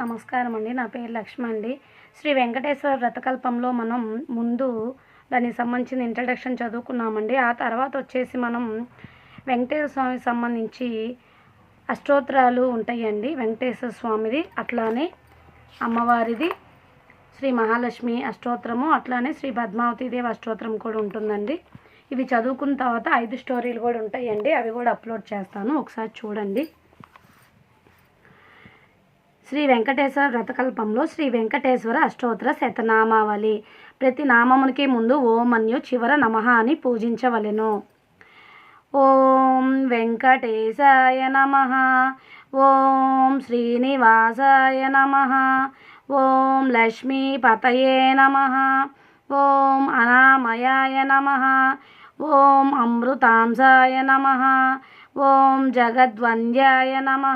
నమస్కారం అండి. నా పేరు లక్ష్మి అండి. శ్రీ వెంకటేశ్వర వ్రతకల్పంలో మనం ముందు దానికి సంబంధించిన ఇంట్రడక్షన్ చదువుకున్నామండి. ఆ తర్వాత వచ్చేసి మనం వెంకటేశ్వర స్వామికి సంబంధించి అష్టోత్తరాలు ఉంటాయండి. వెంకటేశ్వర స్వామిది అట్లానే అమ్మవారిది శ్రీ మహాలక్ష్మి అష్టోత్తరము అట్లానే శ్రీ పద్మావతిదేవి అష్టోత్తరం కూడా ఉంటుందండి. ఇవి చదువుకున్న తర్వాత ఐదు స్టోరీలు కూడా ఉంటాయండి. అవి కూడా అప్లోడ్ చేస్తాను. ఒకసారి చూడండి. శ్రీ వెంకటేశ్వర వ్రతకల్పంలో శ్రీ వెంకటేశ్వర అష్టోత్తర శతనామావళి. ప్రతి నామమునికి ముందు ఓం అన్యు చివర నమ అని పూజించవలెను. ఓం వెంకటేశాయ నమ. ఓం శ్రీనివాసాయ నమ. ఓం లక్ష్మీపతయే నమ. ఓం అనామయాయ నమ. ఓం అమృతాంసాయ నమ. ఓం జగద్వంద్యాయ నమ.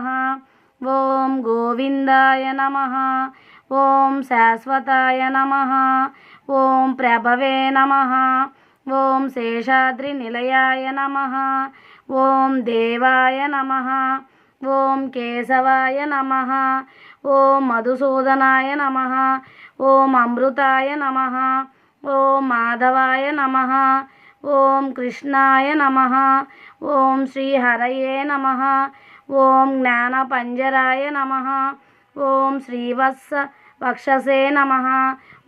ఓం గోవిందాయ నమ ఓం శాశ్వతాయ నమ ఓం ప్రభవే నమ ఓం శేషాద్రి నిలయాయ నమ ఓం దేవాయ నమ ఓం కేశవాయ నమ ఓం మధుసూదనాయ నమ ఓం అమృతాయ నమ ఓం మాధవాయ నమ ఓం కృష్ణాయ నమ ఓం శ్రీహరయే నమ ఓం జ్ఞానపంజరాయ నమ ఓం శ్రీవత్స వక్షసే నమ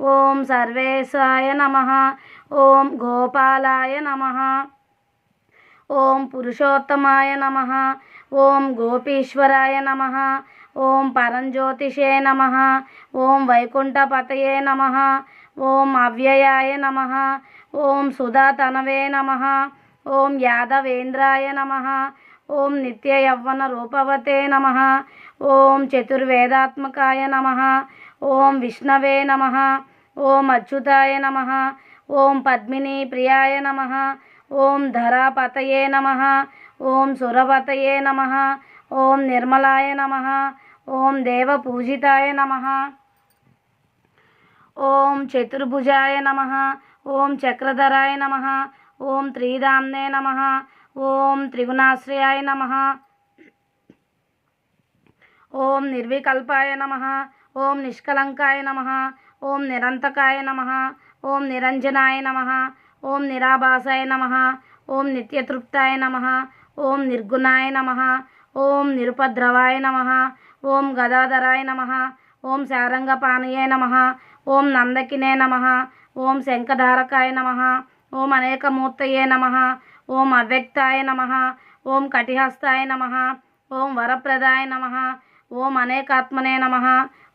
ఓం సర్వేశాయ నమ ఓం గోపాలాయ నమ ఓం పురుషోత్తమాయ నమ ఓం గోపీశ్వరాయ నమ ఓం పరంజ్యోతిషే నమ ఓం వైకుంఠపతయే నమ ఓం అవ్యయాయ నమ ఓం సుధాతనవే నమ ఓం యాదవేంద్రాయ నమ ఓం నిత్య యవ్వన రూపవతే నమ ఓం చతుర్వేదాత్మకాయ నమ ఓం విష్ణవే నమ ఓం అచ్యుతాయ నమ ఓం పద్మిని ప్రియాయ నమ ఓం ధరాపతయే నమ ఓం సురపతయే నమ ఓం నిర్మలాయ నమ ఓం దేవపూజితాయ నమ ఓం చతుర్భుజాయ నమ ఓం చక్రధరాయ నమ ఓం త్రీధామ్నే నమ ఓం త్రిగుణాశ్రయాయ నమ ఓం నిర్వికల్పాయ నమ ఓం నిష్కలంకాయ నమ ఓం నిరంతకాయ నమ ఓం నిరంజనాయ నమ ఓం నిరాభాసాయ నమ ఓం నిత్యతృప్తాయ నమ ఓం నిర్గుణాయ నమ ఓం నిరుపద్రవాయ నమ ఓం గదాధరాయ నమ ఓం శారంగపానయే నమ ఓం నందకినే నమ ఓం శంఖధారకాయ నమ ఓం అనేకమూర్తయే నమ ఓం అవ్యక్తాయ నమ ఓం కటిహస్తాయ నమ ఓం వరప్రదాయ నమ ఓం అనేకాత్మనే నమ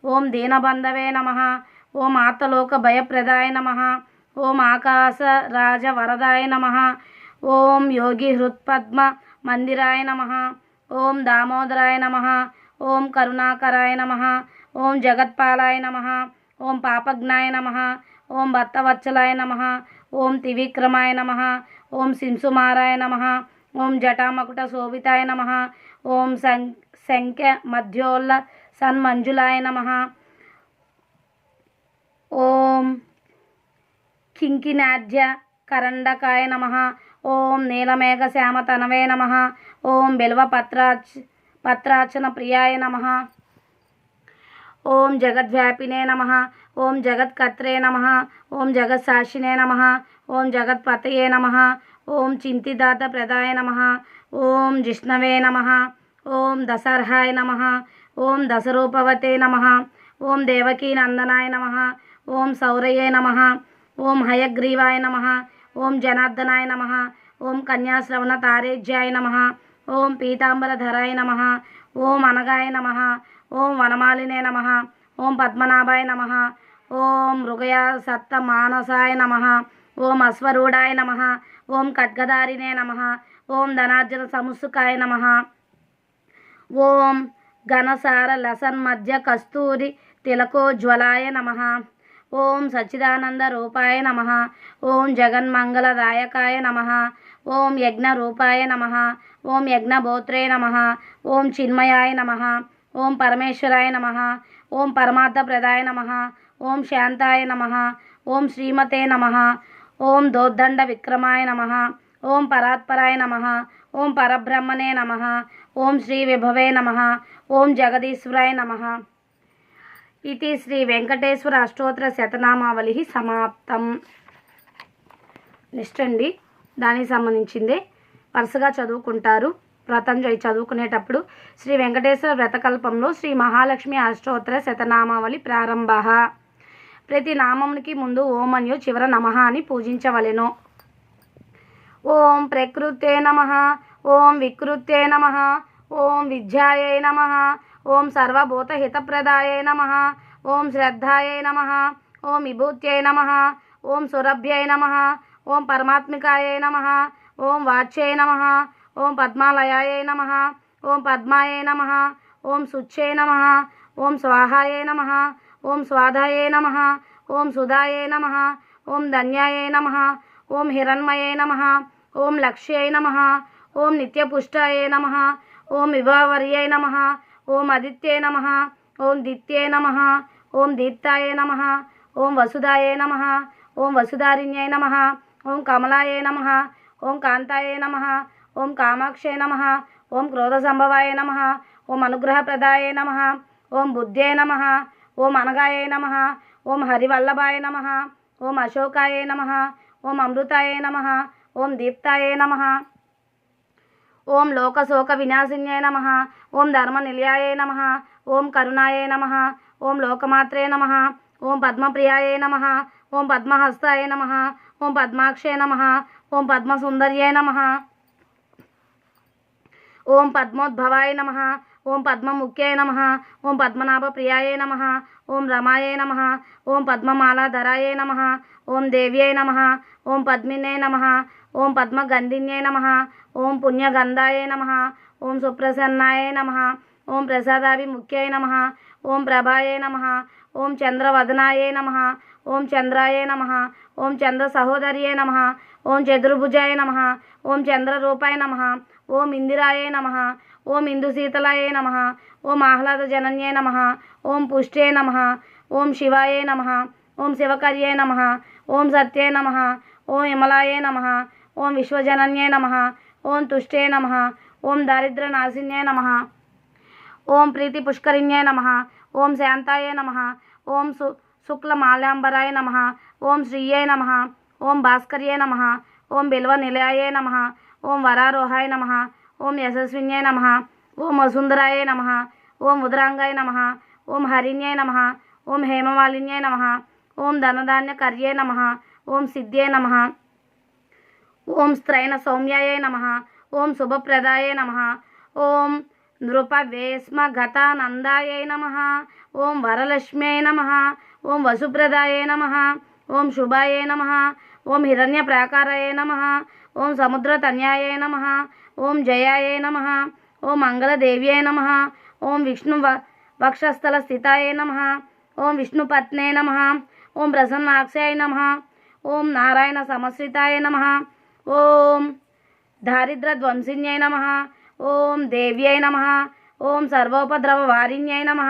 ఓం దీనబంధవే నమ ఓం ఆతలోక భయప్రదాయ నమ ఓం ఆకాశ రాజ వరదాయ నమ ఓం యోగి హృత్పద్మ మందిరాయ నమ ఓం దామోదరాయ నమ ఓం కరుణాకరాయ నమ ఓం జగత్పాలాయ నమ ఓం పాపజ్ఞాయ నమ ఓం భర్తవత్సలాయ నమ ఓం త్రివిక్రమాయ నమ ओम शिशुमाराय नम ओं जटामकुट शोभिताय नम, ओम संख्य मध्योल सन्मंजुलाय नम ओं किंकिनाढ्य करंडकाय नम ओं नीलमेघ श्याम तनवे नम ओं बिल्वपत्राच पत्राचन प्रियाय नम ओं जगद्व्यापिने नम ओं जगत्कर्त्रे नम ओं जगत्साक्षिणे नम ఓం జగత్పతయే నమ ఓం చింతిదాత ప్రదాయ నమ ఓం జిష్ణవే నమ ఓం దశర్హాయ నమ ఓం దశరూపవతే నమ ఓం దేవకీనందనాయ నమ ఓం సౌరయే నమ ఓం హయగ్రీవాయ నమ ఓం జనార్దనాయ నమ ఓం కన్యాశ్రవణ తారేజ్యాయ నమ ఓం పీతాంబరధరాయ నమ ఓం అనగాయ నమ ఓం వనమాలినే నమ ఓం పద్మనాభాయ నమ ఓం మృగయా సత్త మానసాయ నమ ఓం అశ్వరూఢాయ నమ ఓం ఖడ్గదారినే నమ ఓం ధనార్జన సముసుకాయ నమ ఓం ఘనసార లసన్ మధ్య కస్తూరి తిలకోజ్వలాయ నమ ఓం సచ్చిదానంద రూపాయ నమ ఓం జగన్మంగళదాయకాయ నమ ఓం యజ్ఞ రూపాయ నమ ఓం యజ్ఞభోత్రే నమ ఓం చిన్మయాయ నమ ఓం పరమేశ్వరాయ నమ ఓం పరమార్థప్రదాయ నమ ఓం శాంతాయ నమ ఓం శ్రీమతే నమ ఓం దోద్దండ విక్రమాయ నమ. ఓం పరాత్పరాయ నమ. ఓం పరబ్రహ్మణే నమ. ఓం శ్రీ విభవే నమ. ఓం జగదీశ్వరాయ నమ. ఇది శ్రీ వెంకటేశ్వర అష్టోత్తర శతనామావళి సమాప్తం. నెక్స్ట్ అండి దానికి సంబంధించిందే. వరుసగా చదువుకుంటారు. వ్రతం చదువుకునేటప్పుడు శ్రీ వెంకటేశ్వర వ్రతకల్పంలో శ్రీ మహాలక్ష్మి అష్టోత్తర శతనామావళి ప్రారంభ. ప్రతి నామమునికి ముందు ఓమన్యు చివర నమ అని పూజించవలెను ఓం ప్రకృతే నమ ఓం వికృతే నమ ఓం విద్యాయై నమ ఓం సర్వభూతహితప్రదాయ నమ ఓం శ్రద్ధాయై నమ ఓం విభూత్యై నమ ఓం సురభ్యై నమ ఓం పరమాత్మికాయై నమ ఓం వాచ్యై నమ ఓం పద్మాలయాయై నమ ఓం పద్మాయై నమ ఓం శుచ్యై నమ ఓం స్వాహాయై నమ ओम स्वाधाय नम ओम सुधाए नम ओम धन्याय नम ओम हिरण्मय नम ओम लक्ष्य नम ओम नित्यपुष्टाय नम ओम विभावर्य नम ओम आदि नम ओम दित्याय नम ओम दीप्ताय नम ओम वसुधाय नम ओम वसुधारिण्य नम ओं कमलाय नम ओं कांताय नम ओं कामाक्षे नम ओं क्रोधसंभवाय नम ओं अनुग्रहप्रदाय नम ओं बुद्धे नम ఓం అనగాయ నమ ఓం హరివల్లభాయ నమ ఓం అశోకాయ నమ ఓం అమృతాయ నమ ఓం దీప్తాయ నమ ఓం లోకశోక వినాశిన్యై నమ ఓం ధర్మనిలయాయ నమ ఓం కరుణాయ నమ ఓం లోకమాత్రే నమ ఓం పద్మప్రియాయ నమ ఓం పద్మహస్తాయ నమ ఓం పద్మాక్షయ నమ ఓం పద్మసుందర్యై నమ ఓం పద్మోద్భవాయ నమ ఓం పద్మముఖ్యాయ నమ ఓం పద్మనాభప్రియాయ నమ ఓం రమాయ నమ ఓం పద్మమాలాధరాయ నమ ఓం దేవ్యై నమ ఓం పద్మిన్యై నమ ఓం పద్మగంధిన్యై నమ ఓం పుణ్యగంధాయ నమ ఓం సుప్రసన్నాయ నమ ఓం ప్రసాదాభిముఖ్యాయ నమ ఓం ప్రభాయ నమ ఓం చంద్రవదనాయ నమ ఓం చంద్రాయ నమ ఓం చంద్ర సహోదర్యే నమ ఓం చతుర్భుజాయ నమ ఓం చంద్రరూపాయ నమ ఓం ఇందిరాయ నమ ఓం ఇందుశీతలాయ నమ ఓం ఆహ్లాద జనన్యే నమ ఓం పుష్టే నమ ఓం శివాయ నమ ఓం శివకర్యే నమ ఓం సత్యే నమ ఓం విమలాయ నమ ఓం విశ్వజనన్యే నమ ఓం తుష్టే నమ ఓం దారిద్ర్యనాశిన్యే నమ ఓం ప్రీతి పుష్కరిణ్యే నమ ఓం శాంతాయ నమ ఓం సు శుక్లమాల్యాంబరాయ నమ ఓం శ్రీయై నమ ఓం భాస్కర్యే నమ ఓం బిల్వ నిలయాయ నమ ఓం వరారోహాయ నమ ఓం యశస్విన్యై నమ ఓం వసుంధరాయ నమ ఓం ఉదరాంగాయ నమ ఓం హరిణ్యై నమ ఓం హేమమాలిన్యై నమ ఓం ధనధాన్యకర్యే నమ ఓం సిద్ధ్యై నమ ఓం స్త్రైణ సౌమ్యాయ నమ ఓం శుభప్రదాయ నమ ఓం నృపవేస్మ గతానందాయ నమ ఓం వరలక్ష్మ్యై నమ ఓం వసుప్రదాయ నమ ఓం శుభాయ నమ ఓం హిరణ్య ప్రాకారాయ నమ ఓం సముద్రతన్యాయ నమ ఓం జయాయ నమ ఓం మంగళదేవ్యై నమ ఓం విష్ణు వ- వక్షస్థల స్థితాయ నమ ఓం విష్ణుపత్నే నమ ఓం ప్రసన్నాక్షాయ నమ ఓం నారాయణ సమశ్రితాయ నమ ఓం దారిద్రధ్వంసిన్యై నమ ఓం దేవ్యై నమ ఓం సర్వోపద్రవ వారిణ్యై నమ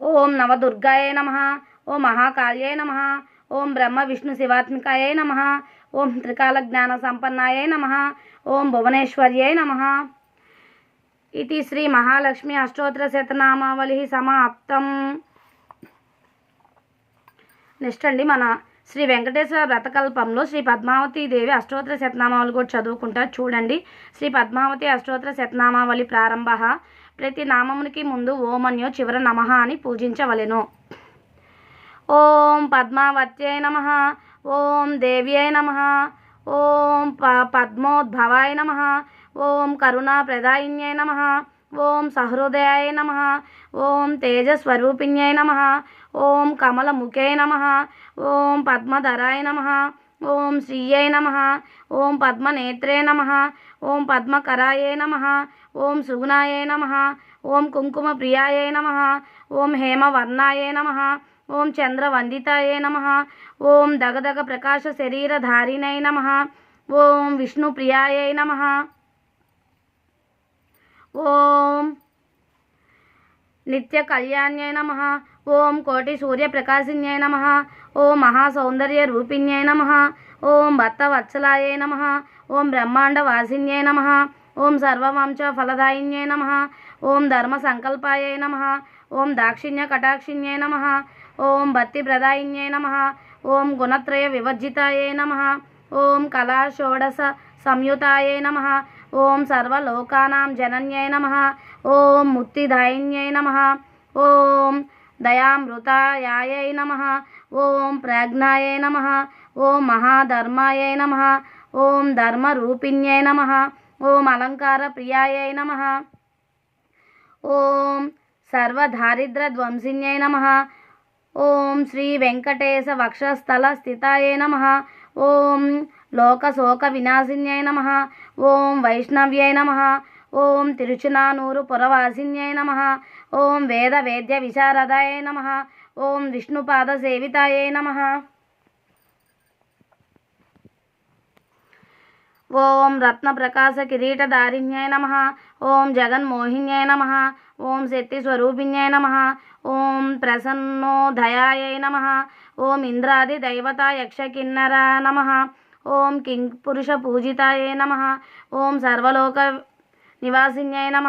ఓం నవదుర్గాయ నమ ఓం మహాకాళ్యై నమ ఓం బ్రహ్మ విష్ణు శివాత్మికాయై నమ ఓం త్రికాల జ్ఞాన సంపన్నాయే నమ. ఓం భువనేశ్వర్యై నమ. ఇది శ్రీ మహాలక్ష్మి అష్టోత్తర శతనామావళి సమాప్తం. నెక్స్ట్ అండి మన శ్రీ వెంకటేశ్వర వ్రతకల్పంలో శ్రీ పద్మావతి దేవి అష్టోత్తర శతనామావళి కూడా చదువుకుంటారు చూడండి. శ్రీ పద్మావతి అష్టోత్తర శతనామావళి ప్రారంభ ప్రతి నామమునికి ముందు ఓమన్యో చివర నమ అని పూజించవలెను. ఓం పద్మావత్యై నమ. ॐ देव्यै नमः ॐ पद्मोद्भवाय नम नमः करुणा प्रदाय नम ॐ सहृदयाय नम नमः ॐ नम नमः कमल मुखे नम ॐ पद्मधराय नम ॐ श्रीय नम ॐ पद्मनेत्रे नम नमः ॐ नम नमः सुगुनाय नम नमः कुंकुम प्रियाय नम ॐ हेमवर्णा नम ओम चंद्रवंदिताय नम ओं दगदग प्रकाश शरीरधारिणय नमः ओम विष्णुप्रियाय नम ओं नित्य कल्याण्य नम ओं कोटि सूर्य प्रकाशिन्य नम ओं महासौंदर्य रूपिण्य नम ओं भक्त वत्सलाय नम ओं ब्रह्मांड नम ओं सर्ववंश फलदायिन्य नम ओं धर्म संकल्पाय नम ओं दाक्षिण्य कटाक्षिण्य नम ओम भक्तिप्रदायिन्यै नम ओम गुणत्रय विवर्जिताय नम ओम कलाषोडस संयुताय नम ओं सर्वोकाना जनन्य नम ओं मुक्तिदायिन्यै नम ओं दयामृताय नम ओं प्राज्ञाय नम ओं महाधर्माय नम ओं धर्मिण्य नम ओं अलंकार प्रियाय नम ओं सर्वधारिद्रध्वंसिन्यै नमः ఓం శ్రీ వెంకటేశ వక్షస్థల స్థితాయే నమ ఓం లోకశోక వినాశిన్యై నమ ఓం వైష్ణవ్యై నమ ఓం తిరుచునానూరు పురవాసిన్యై నమ ఓం వేద వేద్య విశారదాయ నమ ఓం విష్ణుపాద సేవితాయే నమ ఓం రత్నప్రకాశ కిరీటధారిణ్యై నమ ఓం జగన్మోహిన్యై నమ ఓం శక్తిస్వరూపిణ్యై నమ ఓం ప్రసన్నోదయాయై నమ ఓం ఇంద్రాది దైవత యక్షకిన్నర నమ ఓం కింగ్ పురుష పూజితాయే నమ ఓం సర్వలోక నివాసిన్యై నమ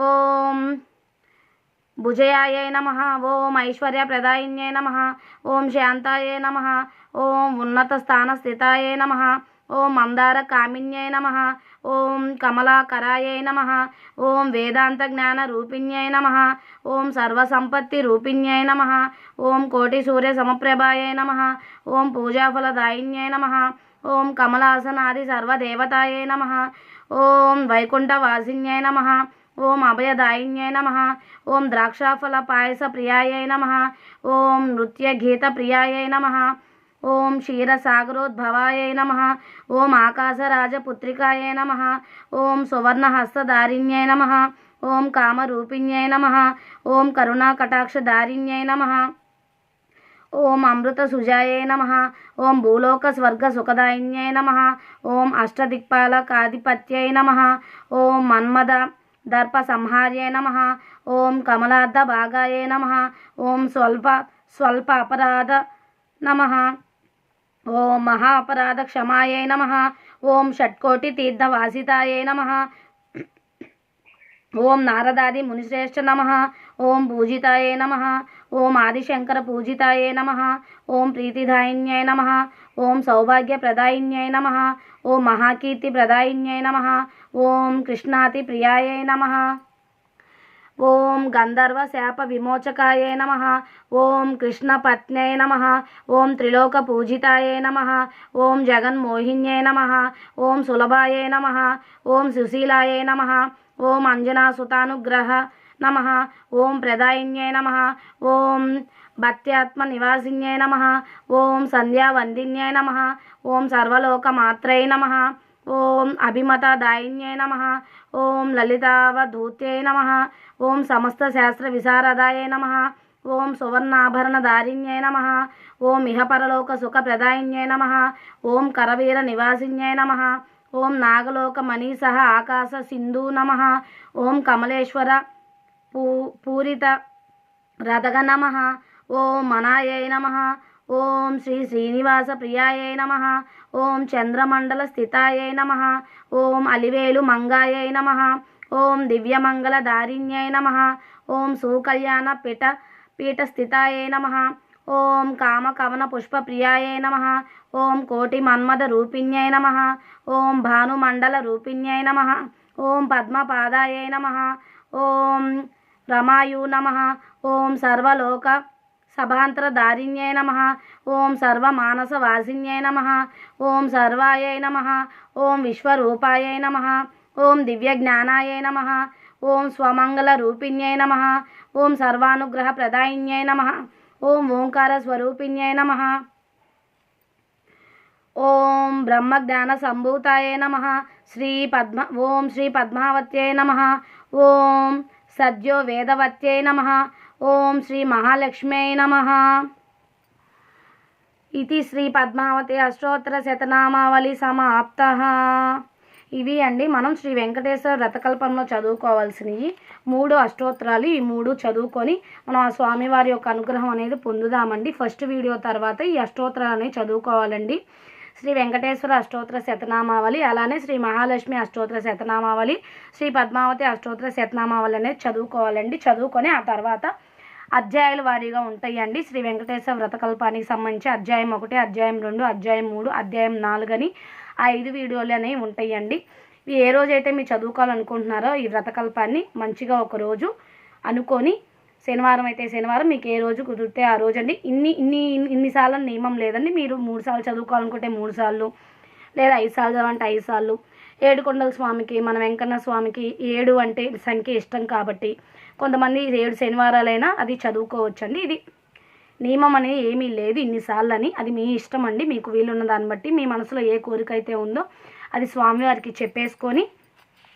ఓం భుజయాయై నమ ఓం ఐశ్వర్యప్రదాయిన్యై నమ ఓం శాంతాయే నమ ఓం ఉన్నత స్థాన స్థితాయే నమ ఓం మందార కామిన్యై నమ ఓం కమలాకరాయై నమ ఓం వేదాంత జ్ఞాన రూపిణ్యై నమ ఓం సర్వసంపత్తి రూపిణ్యై నమ ఓం కోటి సూర్య సమప్రభాయై నమ ఓం పూజాఫలదాయిన్యై నమ ఓం కమలాసనాది సర్వదేవతాయై నమ ఓం వైకుంఠవాసిన్యై నమ ఓం అభయదాయిన్యై నమ ఓం ద్రాక్షాఫల పాయస ప్రియాయై నమ ఓం నృత్యగీత ప్రియాయై నమ ఓం క్షీరసాగరోద్భవాయై నమ ఓం ఆకాశరాజపుత్రికాయై నమ ఓం సువర్ణహస్తధారిణ్యై నమ ఓం కామరూపిణ్యై నమ ఓం కరుణాకటాక్షధారిణ్యై నమ ఓం అమృత సుజాయై నమ ఓం భూలోక స్వర్గ సుఖదాయిన్యై నమ ఓం అష్టదిక్పాలకాధిపత్యై నమ ఓం మన్మద దర్ప సంహార్యై నమ ఓం కమలార్థ భాగాయై నమ ఓం స్వల్ప స్వల్ప అపరాధ నమ ఓం మహా అపరాధ క్షమాయై నమ ఓం షట్కోటి తీర్థవాసితాయై నమ ఓం నారదాది మునిశ్రేష్ఠ నమ ఓం పూజితాయే నమ ఓం ఆదిశంకర పూజితాయే నమ ఓం ప్రీతిదాయిన్యై నమ ఓం సౌభాగ్యప్రదాయిన్యై నమ ఓం మహాకీర్తి ప్రదాయిన్యై నమ ఓం కృష్ణాతి ప్రియాయై నమ ఓం గంధర్వ శాప విమోచకాయ నమ ఓం కృష్ణపత్న్యై నమ ఓం త్రిలోక పూజితాయే నమ ఓం జగన్మోహిన్యై నమ ఓం సులభాయే నమ ఓం సుశీలాయే నమ ఓం అంజనాసుతానుగ్రహ నమ ఓం ప్రదాయిన్యై నమ ఓం భక్త్యాత్మ నివాసిన్యై నమ ఓం సంధ్యావందిన్యై నమ ఓం సర్వలోకమాత్రై నమ ఓం అభిమత అభిమతదాయిన్యై నమ. ఓం లలితావధూత్యై నమ. ఓం సమస్త శాస్త్ర విశారదాయ నమ. ఓం సువర్ణాభరణ దారిణ్యై నమ. ఓం ఇహపరలోక సుఖ ప్రదాయిన్యై నమ. ఓం కరవీర నివాసిన్యై నమ. ఓం నాగలోక మనీష ఆకాశ సింధు నమ. ఓం కమలేశ్వర పూ పూరిత రథగ నమ. ఓం మనాయై నమ. ఓం శ్రీ శ్రీనివాస ప్రియాయై నమ. ఓం చంద్రమండల స్థితాయై నమ. ఓం అలివేలు మంగాయై నమ. ఓం దివ్యమంగళ దారిణ్యై నమ. ఓం సుకళ్యాణ పీఠ పీఠస్థితాయై నమ. ఓం కామకవన పుష్పప్రియాయై నమ. ఓం కోటి మన్మద రూపిణ్యై నమ. ఓం భానుమండల రూపిణ్యై నమ. ఓం పద్మపాదాయై నమ. ఓం రమాయు నమ. ఓం సర్వలోక సభాంతరధారిణ్యై నమ. ఓం సర్వమానసవాసిన్యై నమ. ఓం సర్వాయై నమ. ఓం విశ్వరూపాయై నమ. ఓం దివ్యజ్ఞానాయై నమ. ఓం స్వమంగళరూపిణ్యై నమ. ఓం సర్వానుగ్రహ ప్రదాయిన్యై నమ. ఓం ఓంకార స్వరూపిణ్యై నమ. ఓం బ్రహ్మజ్ఞాన సంభూతాయే నమ. శ్రీ పద్మ ఓం శ్రీ పద్మావత్యై నమ. ఓం సద్యో వేదవత్యై నమ. ఓం శ్రీ మహాలక్ష్మి నమ. ఇది శ్రీ పద్మావతి అష్టోత్తర శతనామావళి సమాప్త. ఇవి అండి మనం శ్రీ వెంకటేశ్వర రథకల్పంలో చదువుకోవాల్సినవి. మూడు అష్టోత్తరాలు ఈ మూడు చదువుకొని మనం ఆ స్వామివారి యొక్క అనుగ్రహం అనేది పొందుదామండి. ఫస్ట్ వీడియో తర్వాత ఈ అష్టోత్తరాలు అనేవి చదువుకోవాలండి. శ్రీ వెంకటేశ్వర అష్టోత్తర శతనామావళి అలానే శ్రీ మహాలక్ష్మి అష్టోత్తర శతనామావళి శ్రీ పద్మావతి అష్టోత్తర శతనామావళి అనేది చదువుకోవాలండి. చదువుకొని ఆ తర్వాత అధ్యాయాల వారీగా ఉంటాయండి. శ్రీ వెంకటేశ్వర వ్రతకల్పానికి సంబంధించి అధ్యాయం ఒకటి అధ్యాయం రెండు అధ్యాయం మూడు అధ్యాయం నాలుగు అని ఆ ఐదు వీడియోలు అనేవి ఉంటాయండి. ఏ రోజైతే మీరు చదువుకోవాలనుకుంటున్నారో ఈ వ్రతకల్పాన్ని మంచిగా ఒక రోజు అనుకొని శనివారం అయితే శనివారం మీకు ఏ రోజు కుదిరితే ఆ రోజు అండి. ఇన్ని ఇన్ని ఇన్నిసార్లు నియమం లేదండి. మీరు మూడు సార్లు చదువుకోవాలనుకుంటే మూడు సార్లు లేదా ఐదు సార్లు చదవంటే ఐదు సార్లు. ఏడుకొండల స్వామికి మన వెంకన్న స్వామికి ఏడు అంటే సంఖ్య ఇష్టం కాబట్టి కొంతమంది ఏడు శనివారాలైనా అది చదువుకోవచ్చండి. ఇది నియమం అనేది ఏమీ లేదు ఇన్నిసార్లు అని అది మీ ఇష్టం అండి. మీకు వీలున్న దాన్ని బట్టి మీ మనసులో ఏ కోరిక అయితే ఉందో అది స్వామివారికి చెప్పేసుకొని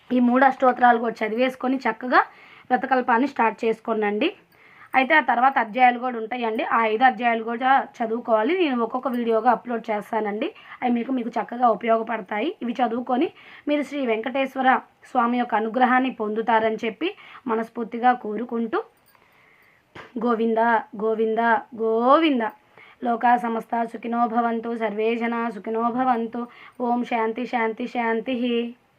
ఈ మూడు అష్టోత్తరాలు కూడా చదివేసుకొని చక్కగా వ్రతకల్పాన్ని స్టార్ట్ చేసుకోనండి. అయితే ఆ తర్వాత అధ్యాయాలు కూడా ఉంటాయండి. ఆ ఐదు అధ్యాయాలు కూడా చదువుకోవాలి. నేను ఒక్కొక్క వీడియోగా అప్లోడ్ చేస్తానండి. అవి మీకు మీకు చక్కగా ఉపయోగపడతాయి. ఇవి చదువుకొని మీరు శ్రీ వెంకటేశ్వర స్వామి యొక్క అనుగ్రహాన్ని పొందుతారని చెప్పి మనస్ఫూర్తిగా కోరుకుంటూ గోవింద గోవింద గోవింద. లోకా సమస్త సుఖినో భవంతు సర్వే జనా సుఖినో భవంతు. ఓం శాంతి శాంతి శాంతి.